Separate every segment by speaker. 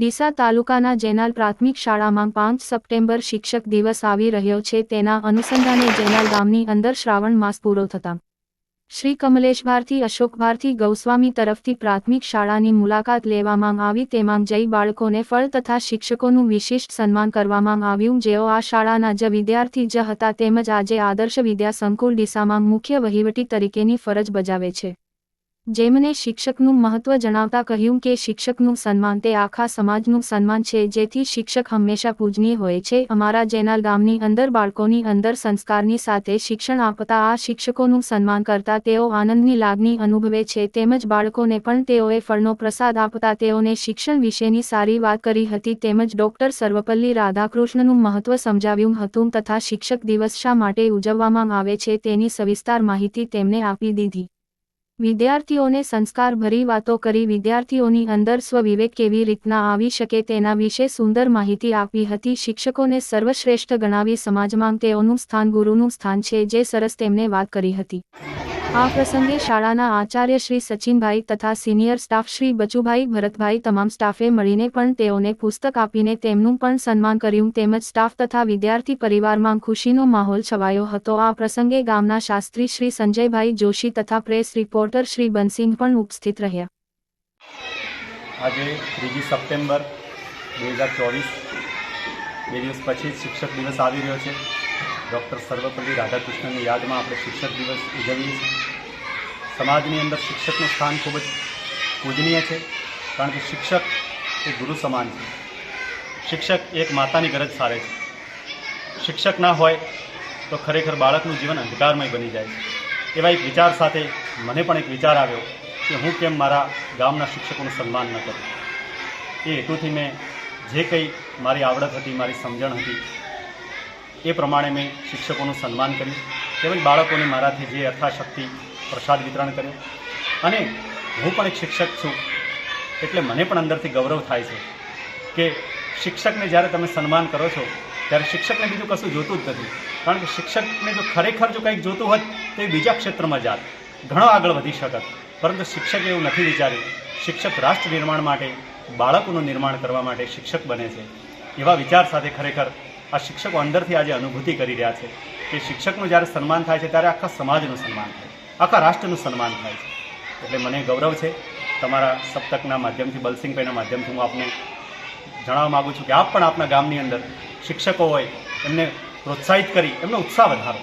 Speaker 1: ડીસા તાલુકાના જેનાલ પ્રાથમિક શાળામાં પાંચ સપ્ટેમ્બર શિક્ષક દિવસ આવી રહ્યો છે, તેના અનુસંધાને જેનાલ ગામની અંદર શ્રાવણ માસ પૂરો થતા. શ્રી કમલેશ ભારતી, અશોક ભારતી, ગૌસ્વામી તરફથી પ્રાથમિક શાળાની મુલાકાત લેવામાં આવી, તેમાં જઈ બાળકોને ફળ તથા શિક્ષકોનું વિશિષ્ટ સન્માન કરવામાં આવ્યું, જેઓ આ શાળાના જ વિદ્યાર્થી જ હતા, તેમજ આજે આદર્શ વિદ્યા સંકુલ ડીસામાં મુખ્ય વહીવટી તરીકેની ફરજ બજાવે છે. જેમને શિક્ષકનું મહત્વ જણાવતા કહ્યું કે શિક્ષકનું સન્માન તે આખા સમાજનું સન્માન છે, જેથી શિક્ષક હંમેશા પૂજનીય હોય છે. અમારા જેનાલ ગામની અંદર બાળકોની અંદર સંસ્કારની સાથે શિક્ષણ આપતા આ શિક્ષકોનું સન્માન કરતા તેઓ આનંદની લાગણી અનુભવે છે. તેમજ બાળકોને પણ તેઓએ ફળનો પ્રસાદ આપતા તેઓને શિક્ષણ વિશેની સારી વાત કરી હતી. તેમજ ડોક્ટર સર્વપલ્લી રાધાકૃષ્ણનું મહત્વ સમજાવ્યું હતું તથા શિક્ષક દિવસ શા માટે ઉજવવામાં આવે છે તેની સવિસ્તાર માહિતી તેમને આપી દીધી. વિદ્યાર્થીઓને સંસ્કાર ભરી વાતો કરી વિદ્યાર્થીઓની અંદર સ્વવિવેક કેવી રીતના આવી શકે તેના વિશે સુંદર માહિતી આપી હતી. શિક્ષકોને સર્વશ્રેષ્ઠ ગણાવી સમાજમાં તેઓનું સ્થાન ગુરુનું સ્થાન છે, જે સરસ તેમને વાત કરી હતી. આ પ્રસંગે શાળાના આચાર્ય શ્રી સચિનભાઈ તથા સિનિયર સ્ટાફ શ્રી બચુભાઈ ભરતભાઈ તમામ સ્ટાફે મળીને પણ તેઓને પુસ્તક આપીને તેમનું પણ સન્માન કર્યું. તેમજ સ્ટાફ તથા વિદ્યાર્થી પરિવારમાં ખુશીનો માહોલ છવાયો હતો. આ પ્રસંગે ગામના શાસ્ત્રી શ્રી સંજયભાઈ જોશી તથા પ્રેસ રિપોર્ટર શ્રી બનસિંહ પણ ઉપસ્થિત રહ્યા.
Speaker 2: આજે ત્રીજી સપ્ટેમ્બર બે હજાર ચોવીસ, બે દિવસ પછી શિક્ષક દિવસ આવી રહ્યો છે. ડૉક્ટર સર્વપલ્લી રાધાકૃષ્ણની યાદમાં આપણે શિક્ષક દિવસ ઉજવીએ છીએ. સમાજની અંદર શિક્ષકનું સ્થાન ખૂબ જ પૂજનીય છે, કારણ કે શિક્ષક એ ગુરુ સમાન છે. શિક્ષક એક માતાની ગરજ સારે છે. શિક્ષક ના હોય તો ખરેખર બાળકનું જીવન અંધકારમય બની જાય છે. એવા એક વિચાર સાથે મને પણ એક વિચાર આવ્યો કે હું કેમ મારા ગામના શિક્ષકોનું સન્માન ન કરું? એ હેતુથી મેં જે કંઈ મારી આવડત હતી, મારી સમજણ હતી એ પ્રમાણે મેં શિક્ષકોનું સન્માન કર્યું. તેમજ બાળકોને મારાથી જે યથાશક્તિ પ્રસાદ વિતરણ કર્યું. અને હું પણ એક શિક્ષક છું, એટલે મને પણ અંદરથી ગૌરવ થાય છે કે શિક્ષકને જ્યારે તમે સન્માન કરો છો, ત્યારે શિક્ષકને બીજું કશું જોતું જ નથી. કારણ કે શિક્ષકને જો ખરેખર જો કંઈક જોતું હોત, તો એ બીજા ક્ષેત્રમાં જાત. ઘણો આગળ વધી શકત. પરંતુ શિક્ષકે એવું નથી વિચાર્યું. શિક્ષક રાષ્ટ્ર નિર્માણ માટે, બાળકોનું નિર્માણ કરવા માટે શિક્ષક બને છે. એવા વિચાર સાથે ખરેખર આ શિક્ષકો અંદરથી આજે અનુભૂતિ કરી રહ્યા છે કે શિક્ષકનું જ્યારે સન્માન થાય છે, ત્યારે આખા સમાજનું સન્માન થાય આખા રાષ્ટ્રનું સન્માન થાય છે. એટલે મને ગૌરવ છે તમારા સપ્તકના માધ્યમથી બલસિંહભાઈના માધ્યમથી હું આપને જણાવવા માગું છું કે આપ પણ આપના ગામની અંદર શિક્ષકો હોય, એમને પ્રોત્સાહિત કરી, એમનો ઉત્સાહ વધારો.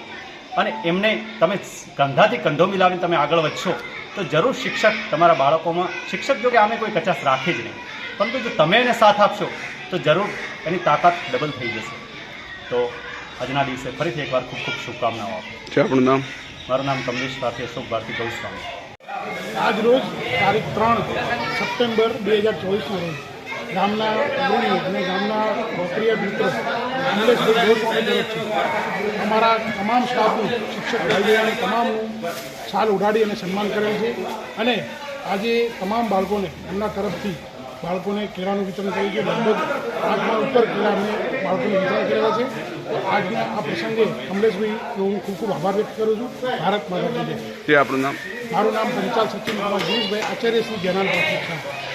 Speaker 2: અને એમને તમે કંધાથી કંધો મિલાવીને તમે આગળ વધશો, તો જરૂર શિક્ષક તમારા બાળકોમાં, શિક્ષક જો કે આમે કોઈ કચાશ રાખે જ નહીં. પરંતુ જો તમે એને સાથ આપશો, તો જરૂર એની તાકાત ડબલ થઈ જશે. તો આજના દિવસે ફરીથી એકવાર ખૂબ ખૂબ શુભકામનાઓ આપું
Speaker 3: છે. આપણું નામ?
Speaker 2: મારું નામ કમલેશ ભારતી અશોક ભારતી ગૌસ્વામી.
Speaker 4: આજ રોજ તારીખ ત્રણ સપ્ટેમ્બર બે હજાર ચોવીસના રોજ ગામના અગ્રણીઓ અને ગામના લોકપ્રિય મિત્રો કમલેશભાઈ ગોસ્વામી તરફથી અમારા તમામ સ્ટાફનું શિક્ષક ભાઈઓ અને તમામનું સાલ ઉડાડી અને સન્માન કરેલ છે. અને આજે તમામ બાળકોને એમના તરફથી બાળકોને કેળાનું વિતરણ કર્યું છે. લગભગ આઠમાં ઉપર કેળા અમે બાળકોને વિતરણ કરેલા છે. તો આજના આ પ્રસંગે કમલેશભાઈ હું ખૂબ ખૂબ આભાર વ્યક્ત કરું છું. ભારત માતા
Speaker 3: તે આપણું નામ?
Speaker 4: મારું નામ પંચાલ સચિન કુમાર ગિરીશભાઈ આચાર્ય શ્રી જનાલ પ્રાથમિક શાળા.